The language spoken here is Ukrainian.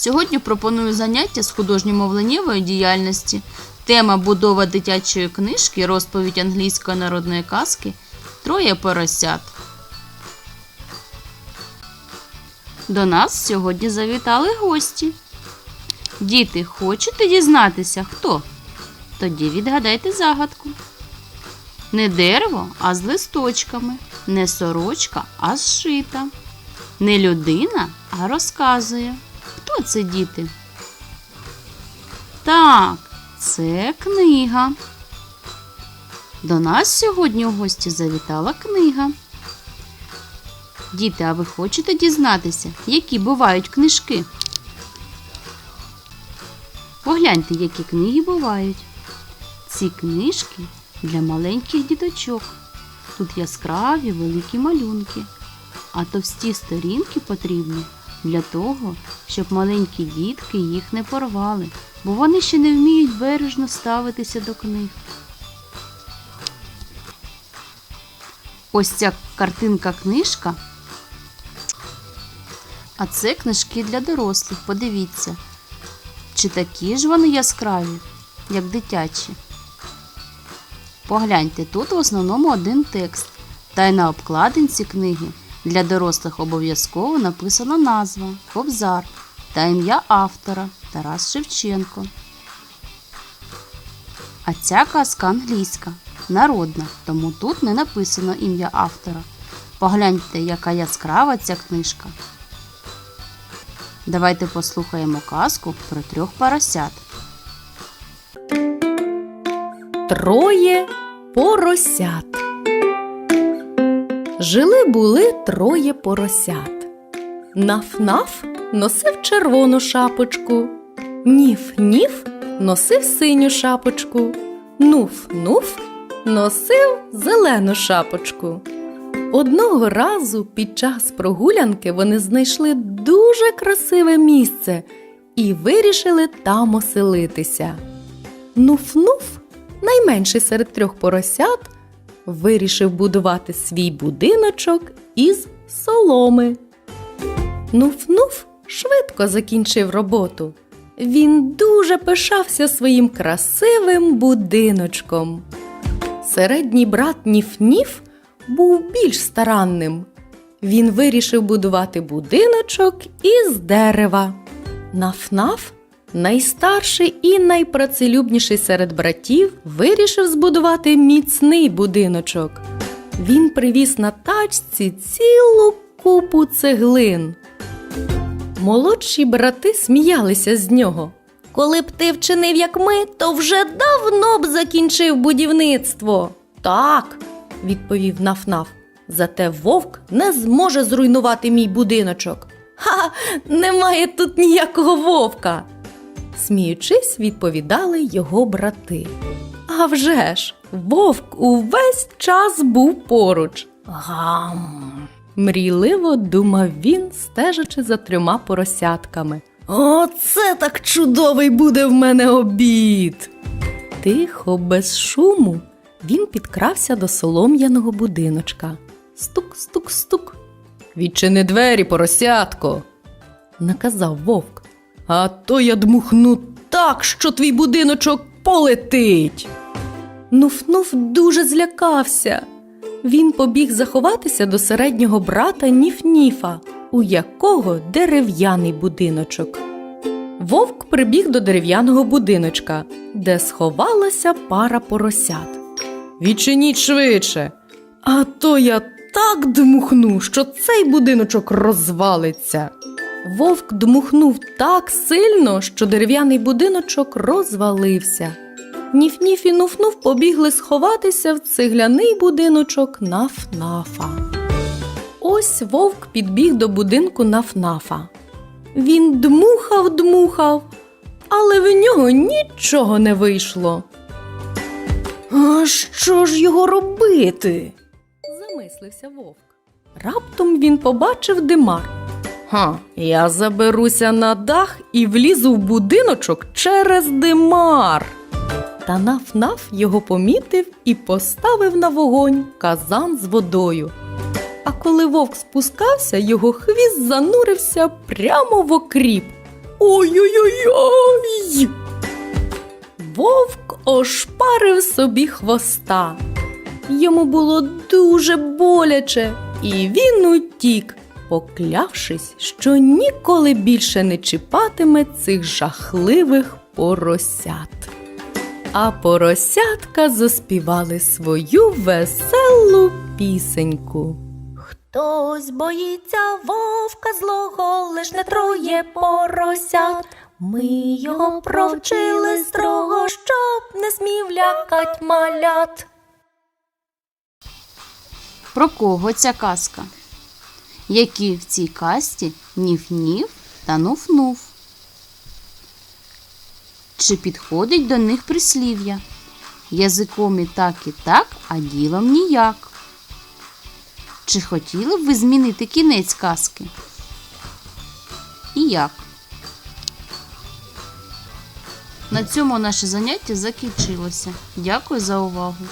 Сьогодні пропоную заняття з художньо-мовленнєвої діяльності. Тема будова дитячої книжки, розповідь англійської народної казки Троє поросят. До нас сьогодні завітали гості. Діти, хочете дізнатися, хто? Тоді відгадайте загадку. Не дерево, а з листочками, не сорочка, а зшита. Не людина, а розказує. Це діти? Так, це книга. До нас сьогодні у гості завітала книга. Діти, а ви хочете дізнатися, які бувають книжки? Погляньте, які книги бувають. Ці книжки для маленьких діточок. Тут яскраві великі малюнки, а товсті сторінки потрібні для того, щоб маленькі дітки їх не порвали, бо вони ще не вміють бережно ставитися до книг. Ось ця картинка книжка. А це книжки для дорослих. Подивіться, чи такі ж вони яскраві, як дитячі. Погляньте, тут в основному один текст. Та й на обкладинці книги для дорослих обов'язково написана назва Кобзар та ім'я автора Тарас Шевченко. А ця казка англійська, народна, тому тут не написано ім'я автора. Погляньте, яка яскрава ця книжка. Давайте послухаємо казку про трьох поросят. Троє поросят. Жили були троє поросят. Наф-наф носив червону шапочку. Ніф-ніф носив синю шапочку. Нуф-нуф носив зелену шапочку. Одного разу під час прогулянки вони знайшли дуже красиве місце і вирішили там оселитися. Нуф-нуф, найменший серед трьох поросят, вирішив будувати свій будиночок із соломи. Нуф-нуф швидко закінчив роботу. Він дуже пишався своїм красивим будиночком. Середній брат Ніф-Ніф був більш старанним. Він вирішив будувати будиночок із дерева. Наф-наф, найстарший і найпрацелюбніший серед братів, вирішив збудувати міцний будиночок. Він привіз на тачці цілу купу цеглин. Молодші брати сміялися з нього. Коли б ти вчинив, як ми, то вже давно б закінчив будівництво. Так, відповів Наф-Наф. Зате вовк не зможе зруйнувати мій будиночок. Ха, немає тут ніякого вовка. Сміючись, відповідали його брати. А вже ж, вовк увесь час був поруч. Гам. Мрійливо думав він, стежачи за трьома поросятками. Оце так чудовий буде в мене обід. Тихо, без шуму, він підкрався до солом'яного будиночка. Стук, стук, стук. Відчини двері, поросятко, наказав вовк. А то я дмухну так, що твій будиночок полетить. Нуф-нуф дуже злякався. Він побіг заховатися до середнього брата Ніф-Ніфа, у якого дерев'яний будиночок. Вовк прибіг до дерев'яного будиночка, де сховалася пара поросят. Відчиніть швидше, а то я так дмухну, що цей будиночок розвалиться. Вовк дмухнув так сильно, що дерев'яний будиночок розвалився. Ніф-ніф і нуф-нуф побігли сховатися в цегляний будиночок Наф-нафа. Ось вовк підбіг до будинку Наф-нафа. Він дмухав, дмухав, але в нього нічого не вийшло. А що ж його робити? замислився вовк. Раптом він побачив димар. Ха, я заберуся на дах і влізу в будиночок через димар. Та наф-наф його помітив і поставив на вогонь казан з водою. А коли вовк спускався, його хвіст занурився прямо в окріп. Ой-ой-ой! Вовк ошпарив собі хвоста. Йому було дуже боляче, і він утік, поклявшись, що ніколи більше не чіпатиме цих жахливих поросят. А поросятка заспівали свою веселу пісеньку. Хтось боїться вовка злого, лиш не троє поросят. Ми його провчили строго, щоб не смів лякать малят. Про кого ця казка? Які в цій касті ніф-ніф та нуф-нуф? Чи підходить до них прислів'я? Язиком і так, і так, а ділом ніяк. Чи хотіли б ви змінити кінець казки? І як? На цьому наше заняття закінчилося. Дякую за увагу.